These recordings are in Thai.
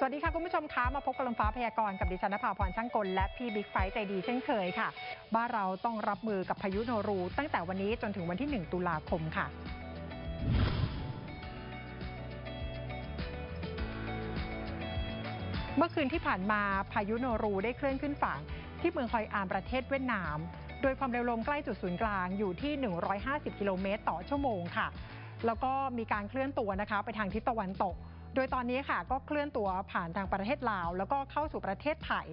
สวัสดีค่ะ คุณผู้ชมคะมาพบกับลมฟ้าพยากรณ์กับดิฉันนภาพรช่างกล และพี่บิ๊กไฟใจดีเช่นเคยค่ะ บ้านเราต้องรับมือกับพายุโนรู ตั้งแต่วันนี้จนถึงวันที่ 1 ตุลาคมค่ะเมื่อคืนที่ผ่านมาพายุโนรูได้เคลื่อนขึ้นฝั่ง ที่เมืองฮอยอานประเทศเวียดนาม โดยความเร็วลมใกล้จุดศูนย์กลางอยู่ที่ 150 กิโลเมตรต่อชั่วโมงค่ะ แล้วก็มีการเคลื่อนตัวนะคะ ไปทางทิศตะวันตก ดยตอนนี้ค่ะก็เคลื่อนตัวผ่านทางประเทศลาว แล้วก็เข้าสู่ประเทศไทย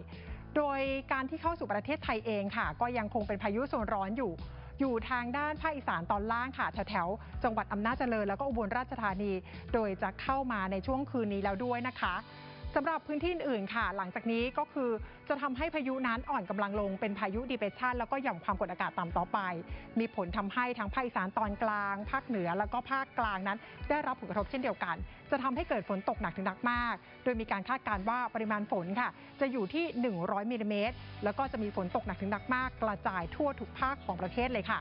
โดยการที่เข้าสู่ประเทศไทยเองค่ะ ก็ยังคงเป็นพายุโซนร้อนอยู่ อยู่ทางด้านภาคอีสานตอนล่างค่ะแถวๆจังหวัดอำนาจเจริญแล้วก็อุบลราชธานี โดยจะเข้ามาในช่วงคืนนี้แล้วด้วยนะคะ สำหรับพื้นที่อื่นค่ะ หลังจากนี้ก็คือจะทำให้พายุนั้นอ่อนกำลังลงเป็นพายุดีเ r ชันแล้วก็หย่อมความกดอากาศต่ำต่อไป มีผลทำให้ทั้งภาคอีสานตอนกลาง ภาคเหนือแล้วก็ภาคกลางนั้น ได้รับผลกระทบเช่นเดียวกัน จะทำให้เกิดฝนตกหนักถึงหนักมาก โดยมีการคาดการณ์ว่าปริมาณฝนค่ะ จะอยู่ที่ 100มิลลิเมตรแล้วก็จะมีฝนตกหนักถึงหนักมาก กระจายทั่วทุกภาคของประเทศเลยค่ะ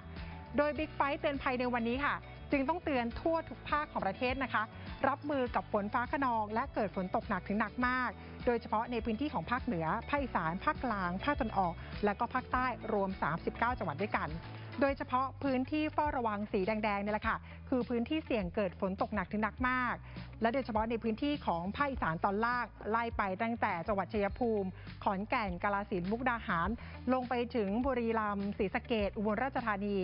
โดยบิ๊กไฟเตือนภัยในวันนี้ค่ะ จึงต้องเตือนทั่วทุกภาคของประเทศนะคะ รับมือกับฝนฟ้าขนอง และเกิดฝนตกหนักถึงหนักมาก โดยเฉพาะในพื้นที่ของภาคเหนือ ภาคอีสาน ภาคกลาง ภาคตะวันออก และก็ภาคใต้รวม 39 จังหวัดด้วยกัน โดยเฉพาะพื้นที่เฝ้าระวังสีแดงๆนี่แหละค่ะ คือพื้นที่เสี่ยงเกิดฝนตกหนักถึงหนักมาก และโดยเฉพาะในพื้นที่ของภาคอีสานตอนล่างไล่ไปตั้งแต่จังหวัดชัยภูมิ ขอนแก่นกาฬสินมุกดาหาร ลงไปถึงบุรีรัมย์ศรีสะเกดอุบลราชธานี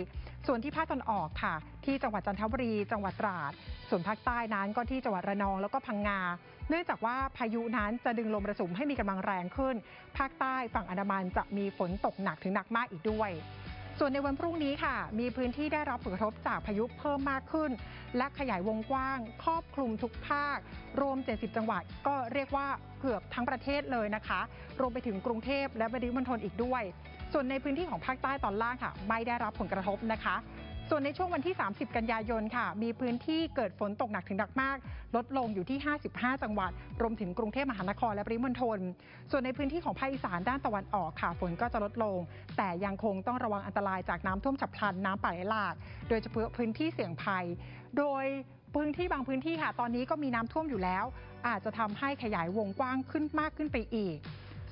ส่วนที่ภาคตะวันออกค่ะ ที่จังหวัดจันทบุรี จังหวัดตราด ส่วนภาคใต้นั้นก็ที่จังหวัดระนองแล้วก็พังงา เนื่องจากว่าพายุนั้นจะดึงลมมระสุมให้มีกำลังแรงขึ้น ภาคใต้ฝั่งอันดามันจะมีฝนตกหนักถึงหนักมากอีกด้วย ส่วนในวันพรุ่งนี้ค่ะ มีพื้นที่ได้รับผลกระทบจากพายุเพิ่มมากขึ้น และขยายวงกว้าง ครอบคลุมทุกภาค รวม 70 จังหวัด ก็เรียกว่าเกือบทั้งประเทศเลยนะคะ รวมไปถึงกรุงเทพและปริมณฑลอีกด้วย ส่วนในพื้นที่ของภาคใต้ตอนล่างค่ะ ไม่ได้รับผลกระทบนะคะ ส่วนในช่วงวันที่ 30 กันยายนค่ะ มีพื้นที่เกิดฝนตกหนักถึงหนักมาก ลดลงอยู่ที่ 55 จังหวัด รวมถึงกรุงเทพมหานครและปริมณฑล ส่วนในพื้นที่ของภาคอีสานด้านตะวันออกค่ะ ฝนก็จะลดลง แต่ยังคงต้องระวังอันตรายจากน้ำท่วมฉับพลันน้ำป่าไหลหลาก โดยเฉพาะพื้นที่เสี่ยงภัย โดยพื้นที่บางพื้นที่ค่ะ ตอนนี้ก็มีน้ำท่วมอยู่แล้ว อาจจะทำให้ขยายวงกว้างขึ้นมากขึ้นไปอีก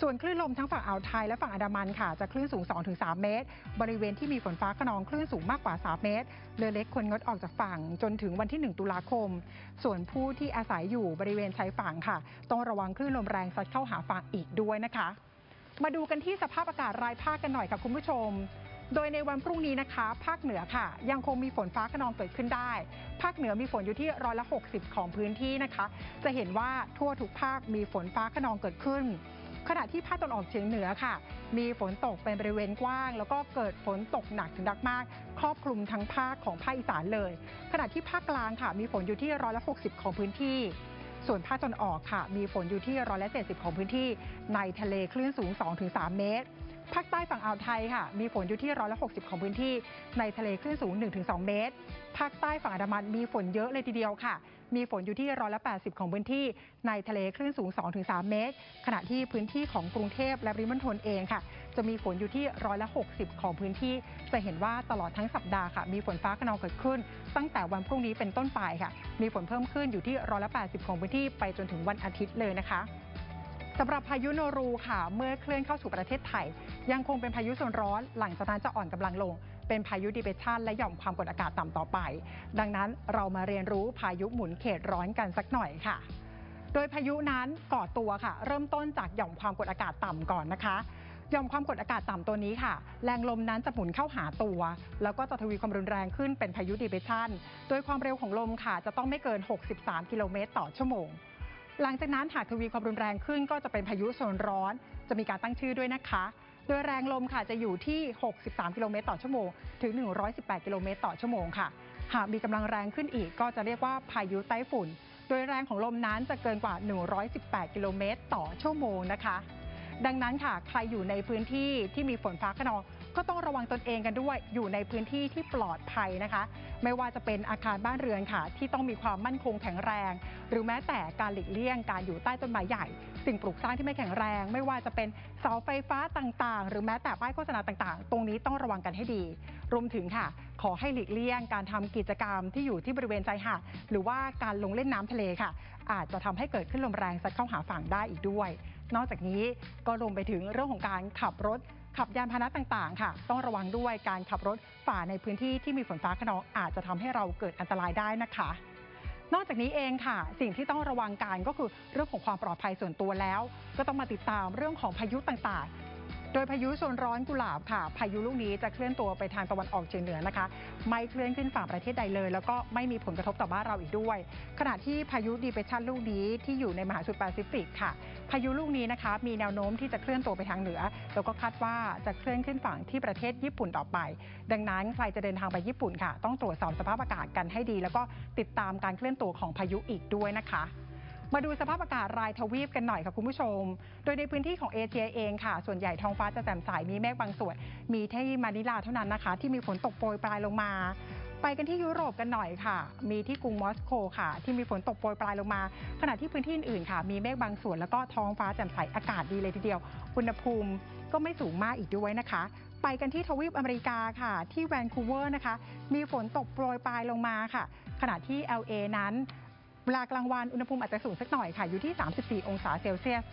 ส่วนคลื่นลมทั้งฝั่งอ่าวไทยและฝั่งอันดามันค่ะ จะคลื่นสูง 2-3 เมตร บริเวณที่มีฝนฟ้าขนองคลื่นสูงมากกว่า 3 เมตร เรือเล็กควรงดออกจากฝั่งจนถึงวันที่ 1 ตุลาคม ส่วนผู้ที่อาศัยอยู่บริเวณชายฝั่งค่ะ ต้องระวังคลื่นลมแรงซัดเข้าหาฝั่งอีกด้วยนะคะ มาดูกันที่สภาพอากาศรายภาคกันหน่อยค่ะคุณผู้ชมโดยในวันพรุ่งนี้นะคะ ภาคเหนือค่ะ ยังคงมีฝนฟ้าขนองเกิดขึ้นได้ ภาคเหนือมีฝนอยู่ที่ร้อยละ 60 ของพื้นที่นะคะ จะเห็นว่าทั่วทุกภาคมีฝนฟ้าขนองเกิดขึ้น ขณะที่ภาคตะวันออกเฉียงเหนือค่ะ มีฝนตกเป็นบริเวณกว้าง แล้วก็เกิดฝนตกหนักถึงหนักมาก ครอบคลุมทั้งภาคของภาคอีสานเลย ขณะที่ภาคกลางค่ะ มีฝนอยู่ที่ร้อยละ60ของพื้นที่ ส่วนภาคตะวันออกค่ะ มีฝนอยู่ที่ร้อยละ70ของพื้นที่ ในทะเลคลื่นสูง 2-3 เมตรภาคใต้ฝั่งอ่าวไทยค่ะ มีฝนอยู่ที่ร้อยละ60ของพื้นที่ ในทะเลคลื่นสูง 1-2 เมตร ภาคใต้ฝั่งอันดามันมีฝนเยอะเลยทีเดียวค่ะ มีฝนอยู่ที่ร้อยละ 80 ของพื้นที่ในทะเลคลื่นสูง 2-3 เมตร ขณะที่พื้นที่ของกรุงเทพและปริมณฑลเองค่ะ จะมีฝนอยู่ที่ร้อยละ 60 ของพื้นที่ จะเห็นว่าตลอดทั้งสัปดาห์ค่ะ มีฝนฟ้าขนองเกิดขึ้น ตั้งแต่วันพรุ่งนี้เป็นต้นไปค่ะ มีฝนเพิ่มขึ้นอยู่ที่ร้อยละ 80 ของพื้นที่ไปจนถึงวันอาทิตย์เลยนะคะสำหรับพายุโนรูค่ะ เมื่อเคลื่อนเข้าสู่ประเทศไทย ยังคงเป็นพายุโซนร้อน หลังจากนั้นจะอ่อนกำลังลง เป็นพายุดิเปชันและหย่อมความกดอากาศต่ำต่อไป ดังนั้นเรามาเรียนรู้พายุหมุนเขตร้อนกันสักหน่อยค่ะ โดยพายุนั้นก่อตัวค่ะ เริ่มต้นจากหย่อมความกดอากาศต่ำก่อนนะคะหย่อมความกดอากาศต่ำตัวนี้ค่ะ แรงลมนั้นจะหมุนเข้าหาตัว แล้วก็จะทวีความรุนแรงขึ้นเป็นพายุดิเปชันโดยความเร็วของลมค่ะ จะต้องไม่เกิน 63 กิโลเมตรต่อชั่วโมง หลังจากนั้นหากทวีความรุนแรงขึ้นก็จะเป็นพายุโซนร้อน จะมีการตั้งชื่อด้วยนะคะ โดยแรงลมค่ะจะอยู่ที่ 63 กิโลเมตรต่อชั่วโมง ถึง 118 กิโลเมตรต่อชั่วโมงค่ะ หากมีกำลังแรงขึ้นอีกก็จะเรียกว่าพายุไต้ฝุ่น โดยแรงของลมนั้นจะเกินกว่า 118 กิโลเมตรต่อชั่วโมงนะคะ ดังนั้นค่ะ ใครอยู่ในพื้นที่ที่มีฝนฟ้าขนอง ก็ต้องระวังตนเองกันด้วย อยู่ในพื้นที่ที่ปลอดภัยนะคะ ไม่ว่าจะเป็นอาคารบ้านเรือนค่ะ ที่ต้องมีความมั่นคงแข็งแรง หรือแม้แต่การหลีกเลี่ยงการอยู่ใต้ต้นไม้ใหญ่ สิ่งปลูกสร้างที่ไม่แข็งแรง ไม่ว่าจะเป็นเสาไฟฟ้าต่างๆ หรือแม้แต่ป้ายโฆษณาต่างๆ ตรงนี้ต้องระวังกันให้ดี รวมถึงค่ะ ขอให้หลีกเลี่ยง การทำกิจกรรมที่อยู่ที่บริเวณชายหาดหรือว่าการลงเล่นน้ำทะเลค่ะ อาจจะทำให้เกิดขึ้นลมแรงซัดเข้าหาฝั่งได้อีกด้วย นอกจากนี้ก็รวมไปถึงเรื่องของการขับรถ ขับยานพาหนะต่างๆ ค่ะ ต้องระวังด้วยการขับรถฝ่าในพื้นที่ที่มีฝนฟ้าขนองอาจจะทำให้เราเกิดอันตรายได้นะคะ นอกจากนี้เองค่ะ สิ่งที่ต้องระวังการก็คือเรื่องของความปลอดภัยส่วนตัวแล้ว ก็ต้องมาติดตามเรื่องของพายุต่างๆ โดยพายุโซนร้อนกุหลาบค่ะ พายุลูกนี้จะเคลื่อนตัวไปทางตะวันออกเฉียงเหนือนะคะ ไม่เคลื่อนขึ้นฝั่งประเทศใดเลย แล้วก็ไม่มีผลกระทบต่อบ้านเราอีกด้วย ขณะที่พายุดีเปชันลูกนี้ที่อยู่ในมหาสมุทรแปซิฟิกค่ะ พายุลูกนี้นะคะ มีแนวโน้มที่จะเคลื่อนตัวไปทางเหนือ แล้วก็คาดว่าจะเคลื่อนขึ้นฝั่งที่ประเทศญี่ปุ่นต่อไป ดังนั้นใครจะเดินทางไปญี่ปุ่นค่ะ ต้องตรวจสอบสภาพอากาศกันให้ดี แล้วก็ติดตามการเคลื่อนตัวของพายุอีกด้วยนะคะ มาดูสภาพอากาศรายทวีปกันหน่อยค่ะคุณผู้ชม โดยในพื้นที่ของเอเชียเองค่ะ ส่วนใหญ่ท้องฟ้าจะแจ่มใสมีเมฆบางส่วน มีที่มานิลาเท่านั้นนะคะ ที่มีฝนตกโปรยปลายลงมา ไปกันที่ยุโรปกันหน่อยค่ะ มีที่กรุงมอสโกค่ะ ที่มีฝนตกโปรยปลายลงมา ขณะที่พื้นที่อื่นๆค่ะ มีเมฆบางส่วนแล้วก็ท้องฟ้าแจ่มใสอากาศดีเลยทีเดียว อุณหภูมิก็ไม่สูงมากอีกด้วยนะคะ ไปกันที่ทวีปอเมริกาค่ะ ที่แวนคูเวอร์นะคะ มีฝนตกโปรยปลายลงมาค่ะ ขณะที่ LA นั้น เวลากลางวันอุณหภูมิอาจจะสูงสักหน่อยค่ะ อยู่ที่ 34 องศาเซลเซียส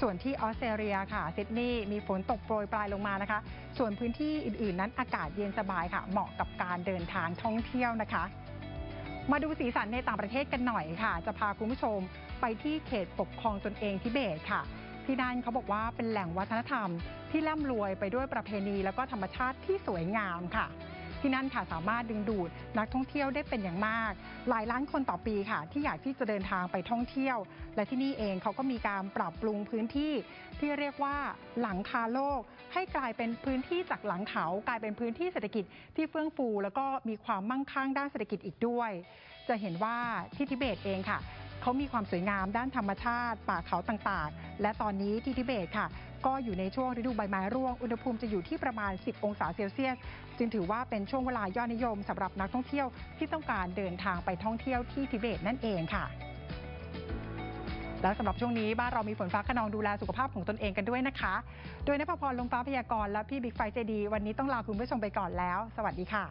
ส่วนที่ออสเตรเลียค่ะซิดนีย์มีฝนตกโปรยปลายลงมานะคะ ส่วนพื้นที่อื่นๆ นั้นอากาศเย็นสบายค่ะ เหมาะกับการเดินทางท่องเที่ยวนะคะ มาดูสีสันในต่างประเทศกันหน่อยค่ะ จะพาคุณผู้ชมไปที่เขตปกครองตนเองทิเบตค่ะ ที่นั่นเขาบอกว่าเป็นแหล่งวัฒนธรรม ที่ร่ำรวยไปด้วยประเพณี แล้วก็ธรรมชาติที่สวยงามค่ะ ที่นั่นค่ะสามารถดึงดูดนักท่องเที่ยวได้เป็นอย่างมาก หลายล้านคนต่อปีค่ะ ที่อยากที่จะเดินทางไปท่องเที่ยว และที่นี่เองเขาก็มีการปรับปรุงพื้นที่ ที่เรียกว่าหลังคาโลก ให้กลายเป็นพื้นที่จากหลังเขา กลายเป็นพื้นที่เศรษฐกิจที่เฟื่องฟู แล้วก็มีความมั่งคั่งด้านเศรษฐกิจอีกด้วย จะเห็นว่าที่ทิเบตเองค่ะ เขามีความสวยงามด้านธรรมชาติ ป่าเขาต่างๆ และตอนนี้ที่ทิเบตค่ะ ก็อยู่ในช่วงฤดูใบไม้ร่วง อุณหภูมิจะอยู่ที่ประมาณ 10 องศาเซลเซียส จึงถือว่าเป็นช่วงเวลายอดนิยมสำหรับนักท่องเที่ยวที่ต้องการเดินทางไปท่องเที่ยวที่ทิเบตนั่นเองค่ะ และสำหรับช่วงนี้บ้านเรามีฝนฟ้าขนองดูแลสุขภาพของตนเองกันด้วยนะคะ โดยนภพรลงฟ้าพยากรณ์และพี่บิ๊กไฟใจดี วันนี้ต้องลาคุณผู้ชมไปก่อนแล้ว สวัสดีค่ะ